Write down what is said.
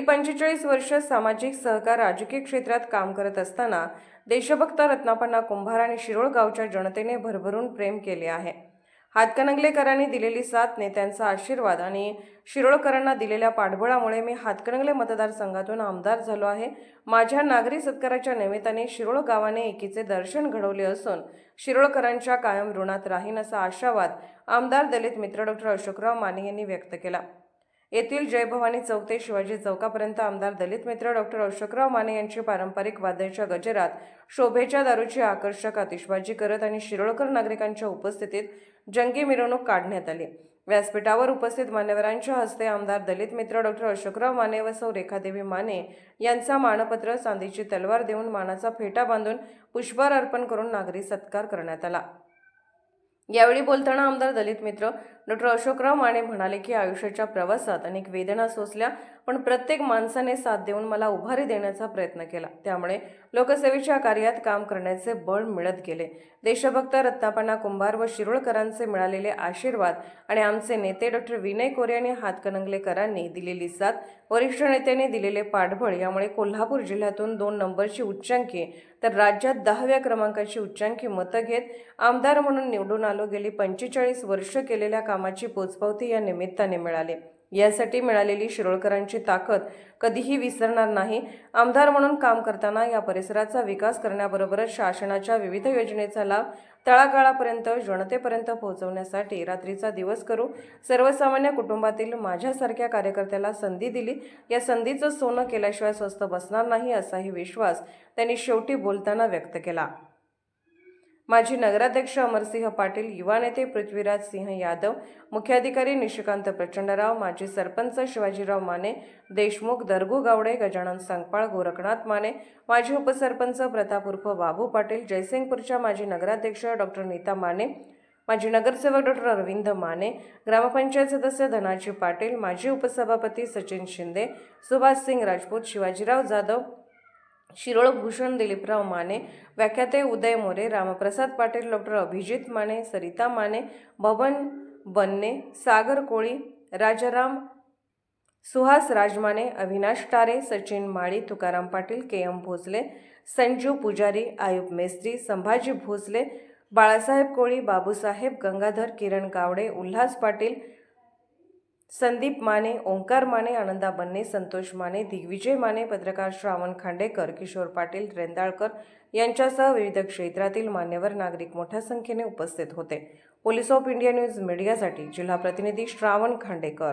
पंचेचाळीस वर्ष सामाजिक सहकार राजकीय क्षेत्रात काम करत असताना देशभक्त रत्नापन्ना कुंभार आणि शिरोळ गावच्या जनतेने भरभरून प्रेम केले आहे. हातकणंगलेकरांनी दिलेली साथ नेत्यांचा आशीर्वाद आणि शिरोळकरांना दिलेल्या पाठबळामुळे मी हातकणंगले मतदारसंघातून आमदार झालो आहे. माझ्या नागरी सत्काराच्या निमित्ताने शिरोळ गावाने एकीचे दर्शन घडवले असून शिरोळकरांच्या कायम ऋणात राहीन असा आशावाद आमदार दलित मित्र डॉक्टर अशोकराव माने यांनी व्यक्त केला. येथील जयभवानी चौक ते शिवाजी चौकापर्यंत आमदार दलित मित्र डॉक्टर अशोकराव माने यांची पारंपरिक वाद्याच्या गजरात शोभेच्या दारूची आकर्षक आतिषबाजी करत आणि शिरोळकर नागरिकांच्या उपस्थितीत जंगी मिरवणूक काढण्यात आली. व्यासपीठावर उपस्थित मान्यवरांच्या हस्ते आमदार दलित मित्र डॉक्टर अशोकराव माने व सौ रेखादेवी माने यांचा मानपत्र चांदीची तलवार देऊन मानाचा फेटा बांधून पुष्पहार अर्पण करून नागरी सत्कार करण्यात आला. यावेळी बोलताना आमदार दलित मित्र डॉक्टर अशोकराव माने म्हणाले की आयुष्याच्या प्रवासात अनेक वेदना सोसल्या पण प्रत्येक माणसाने साथ देऊन मला उभारी देण्याचा प्रयत्न केला. त्यामुळे लोकसेवेच्या कार्यात काम करण्याचे बळ मिळत गेले. देशभक्त रत्नापण्णा कुंभार व शिरोळकरांचे मिळालेले आशीर्वाद आणि आमचे नेते डॉक्टर विनय कोरे आणि हातकणंगलेकरांनी दिलेली साथ वरिष्ठ नेत्यांनी दिलेले पाठबळ यामुळे कोल्हापूर जिल्ह्यातून दोन नंबरची उच्चांकी तर राज्यात दहाव्या क्रमांकाची उच्चांकी मतं घेत आमदार म्हणून निवडून आलो गेली पंचेचाळीस वर्ष केलेल्या कामाची पोचपावती या निमित्ताने मिळाली. यासाठी मिळालेली शिरोळकरांची ताकद कधीही विसरणार नाही. आमदार म्हणून काम करताना या परिसराचा विकास करण्याबरोबरच शासनाच्या विविध योजनेचा लाभ तळागाळापर्यंत जनतेपर्यंत पोहोचवण्यासाठी रात्रीचा दिवस करू सर्वसामान्य कुटुंबातील माझ्यासारख्या कार्यकर्त्याला संधी दिली. या संधीचं सोनं केल्याशिवाय स्वस्त बसणार नाही असाही विश्वास त्यांनी शेवटी बोलताना व्यक्त केला. माजी नगराध्यक्ष अमरसिंह पाटील युवा नेते पृथ्वीराज सिंह यादव मुख्याधिकारी निशिकांत प्रचंडराव माजी सरपंच शिवाजीराव माने देशमुख दरगू गावडे गजानन सांगपाळ गोरखनाथ माने माजी उपसरपंच प्रताप उर्फ बाबू पाटील जयसिंगपूरच्या माजी नगराध्यक्ष डॉक्टर नीता माने माजी नगरसेवक डॉक्टर अरविंद माने ग्रामपंचायत सदस्य धनाजी पाटील माजी उपसभापती सचिन शिंदे सुभाष सिंग राजपूत शिवाजीराव जाधव शिरोळ भूषण दिलीपराव माने व्याख्याते Uday More Ramprasad Patil doctor Abhijit Mane Sarita Mane Bhavan Banne Sagar Koli Rajaram Suhas Rajmane Avinash Tare Sachin Mali Tukaram Patil K M Bhosale Sanju Pujari Ayub Mestri Sambhaji Bhosale Balasaheb कोळी बाबूसाहेब गंगाधर किरण गावडे उल्हास पाटील संदीप माने ओंकार माने आनंदा बन्ने संतोष माने दिग्विजय माने पत्रकार श्रावण खांडेकर किशोर पाटील रेंदाळकर यांच्यासह विविध क्षेत्रातील मान्यवर नागरिक मोठ्या संख्येने उपस्थित होते. पोलीस ऑफ इंडिया न्यूज मीडियासाठी जिल्हा प्रतिनिधी श्रावण खांडेकर.